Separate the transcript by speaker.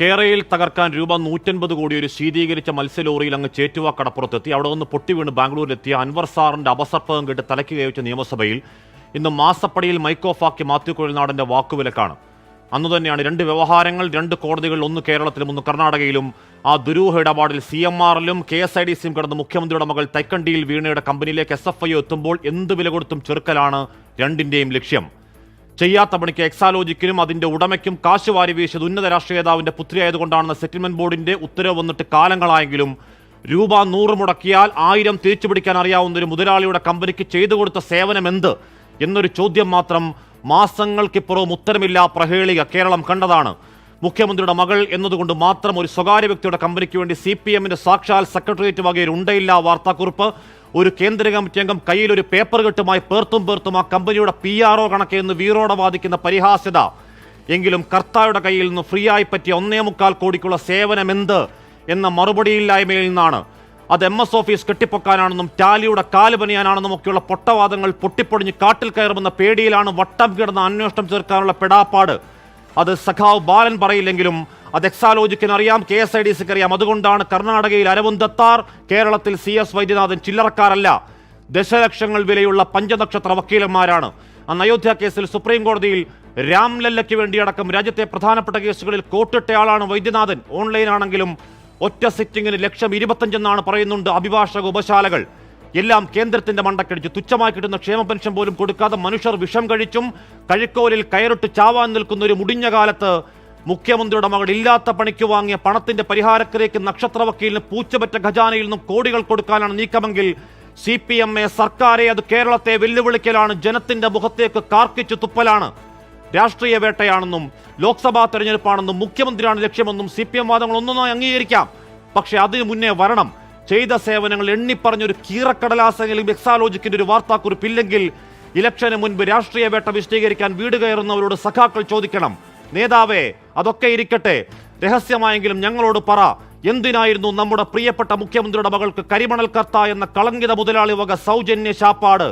Speaker 1: കേരയിൽ തകർക്കാൻ രൂപ നൂറ്റൻപത് കോടി ഒരു ശീതീകരിച്ച മത്സ്യലോറിയിൽ അങ്ങ് ചേറ്റുവ കടപ്പുറത്തെത്തി. അവിടെ നിന്ന് പൊട്ടിവീണ് ബാംഗ്ലൂരിലെത്തിയ അൻവർ സാറിന്റെ അപസർപ്പകം കേട്ട് തലയ്ക്ക് കയച്ച നിയമസഭയിൽ ഇന്ന് മാസപ്പടിയിൽ മൈക്കോഫാക്കി മാത്യു കുഴൽനാടന്റെ വാക്കുവിലക്കാണ്. അന്നു തന്നെയാണ് രണ്ട് വ്യവഹാരങ്ങൾ രണ്ട് കോടതികൾ ഒന്ന് കേരളത്തിലും ഒന്ന് കർണാടകയിലും. ആ ദുരൂഹ ഇടപാടിൽ സി എം ആറിലും കെ എസ് ഐ ഡി സിയും കിടന്ന് മുഖ്യമന്ത്രിയുടെ മകൾ തൈക്കണ്ടിയിൽ വീണയുടെ കമ്പനിയിലേക്ക് എസ് എഫ് ഐ എത്തുമ്പോൾ എന്ത് വില കൊടുത്തും ചെറുക്കലാണ് രണ്ടിന്റെയും ലക്ഷ്യം. ചെയ്യാത്ത പണിക്ക് എക്സാലോജിക്കിനും അതിന്റെ ഉടമയ്ക്കും കാശ് വാരി വീശിയത് ഉന്നത രാഷ്ട്രീയ നേതാവിന്റെ പുത്രിയായതുകൊണ്ടാണെന്ന സെറ്റിൽമെന്റ് ബോർഡിന്റെ ഉത്തരവ് വന്നിട്ട് കാലങ്ങളായെങ്കിലും രൂപ നൂറ് മുടക്കിയാൽ ആയിരം തിരിച്ചുപിടിക്കാൻ അറിയാവുന്ന ഒരു മുതലാളിയുടെ കമ്പനിക്ക് ചെയ്തു കൊടുത്ത സേവനം എന്ത് എന്നൊരു ചോദ്യം മാത്രം മാസങ്ങൾക്കിപ്പുറവും ഉത്തരമില്ല പ്രഹേളിക കേരളം കണ്ടതാണ്. മുഖ്യമന്ത്രിയുടെ മകൾ എന്നതുകൊണ്ട് മാത്രം ഒരു സ്വകാര്യ വ്യക്തിയുടെ കമ്പനിക്ക് വേണ്ടി സി പി എമ്മിന്റെ സാക്ഷാൽ സെക്രട്ടേറിയറ്റ് വകയിൽ ഉണ്ടയില്ല വാർത്താക്കുറിപ്പ്. ഒരു കേന്ദ്ര കമ്മിറ്റി അംഗം കയ്യിൽ ഒരു പേപ്പർ കെട്ടുമായി പേർത്തും പേർത്തും ആ കമ്പനിയുടെ പി ആർ ഒ കണക്കെന്ന് വീറോടെ വാദിക്കുന്ന പരിഹാസ്യത. എങ്കിലും കർത്തായുടെ കയ്യിൽ നിന്ന് ഫ്രീ ആയി പറ്റിയ ഒന്നേ മുക്കാൽ കോടിക്കുള്ള സേവനം എന്ത് എന്ന മറുപടിയില്ലായ്മയിൽ നിന്നാണ്. അത് എം എസ് ഓഫീസ് കെട്ടിപ്പൊക്കാനാണെന്നും ടാലിയുടെ കാൽ പനിയാനാണെന്നും ഒക്കെയുള്ള പൊട്ടവാദങ്ങൾ പൊട്ടിപ്പൊടിഞ്ഞ് കാട്ടിൽ കയറുമെന്ന പേടിയിലാണ് വട്ടം കിടന്ന അന്വേഷണം ചേർക്കാനുള്ള പെടാപ്പാട്. അത് സഖാവ് ബാലൻ പറയില്ലെങ്കിലും അത് എക്സാലോജിക്കിന് അറിയാം കെ എസ് ഐ ഡി സിക്ക് അറിയാം. അതുകൊണ്ടാണ് കർണാടകയിൽ അരവിന്ദ് കേരളത്തിൽ സി എസ് വൈദ്യനാഥൻ ചില്ലറക്കാരല്ല. ദശലക്ഷങ്ങൾ വിലയുള്ള പഞ്ചനക്ഷത്ര വക്കീലന്മാരാണ്. അന്ന് അയോധ്യ കേസിൽ സുപ്രീം കോടതിയിൽ രാംലല്ലയ്ക്ക് വേണ്ടിയടക്കം രാജ്യത്തെ പ്രധാനപ്പെട്ട കേസുകളിൽ കോട്ടിട്ടയാളാണ് വൈദ്യനാഥൻ. ഓൺലൈൻ ആണെങ്കിലും ഒറ്റ സിറ്റിംഗിന് ലക്ഷം ഇരുപത്തഞ്ചെന്നാണ് പറയുന്നുണ്ട് അഭിഭാഷക ഉപശാലകൾ. എല്ലാം കേന്ദ്രത്തിന്റെ മണ്ടക്കടിച്ചു. തുച്ഛമായി കിട്ടുന്ന ക്ഷേമ പെൻഷൻ പോലും കൊടുക്കാതെ മനുഷ്യർ വിഷം കഴിച്ചും കഴുക്കോലിൽ കയറിട്ട് ചാവാൻ നിൽക്കുന്ന ഒരു മുടിഞ്ഞ കാലത്ത് മുഖ്യമന്ത്രിയുടെ മകൾ ഇല്ലാത്ത പണിക്ക് വാങ്ങിയ പണത്തിന്റെ പരിഹാരക്കരയ്ക്ക് നക്ഷത്ര വക്കീലിന് പൂച്ചപറ്റ ഖജാനയിൽ നിന്നും കോടികൾ കൊടുക്കാനാണ് നീക്കമെങ്കിൽ സി പി എം എ സർക്കാരെ അത് കേരളത്തെ വെല്ലുവിളിക്കലാണ് ജനത്തിന്റെ മുഖത്തേക്ക് കാർക്കിച്ചു തുപ്പലാണ്. രാഷ്ട്രീയ വേട്ടയാണെന്നും ലോക്സഭാ തെരഞ്ഞെടുപ്പാണെന്നും മുഖ്യമന്ത്രിയാണ് ലക്ഷ്യമെന്നും സി പി എം വാദങ്ങൾ ഒന്നൊന്നായി അംഗീകരിക്കാം. പക്ഷേ അതിനു മുന്നേ വരണം. ചെയ്ത സേവനങ്ങൾ എണ്ണിപ്പറഞ്ഞൊരു കീറക്കടലാസെങ്കിലും എക്സാലോജിക്കിന്റെ ഒരു വാർത്താക്കുറിപ്പില്ലെങ്കിൽ ഇലക്ഷന് മുൻപ് രാഷ്ട്രീയ വേട്ട വിശദീകരിക്കാൻ വീട് കയറുന്നവരോട് സഖാക്കൾ ചോദിക്കണം. നേതാവേ അതൊക്കെ ഇരിക്കട്ടെ. രഹസ്യമായെങ്കിലും ഞങ്ങളോട് പറ എന്തിനായിരുന്നു നമ്മുടെ പ്രിയപ്പെട്ട മുഖ്യമന്ത്രിയുടെ മകൾക്ക് കരിമണൽ കർത്ത എന്ന കളങ്കിത മുതലാളി വക സൗജന്യ ശാപ്പാട്?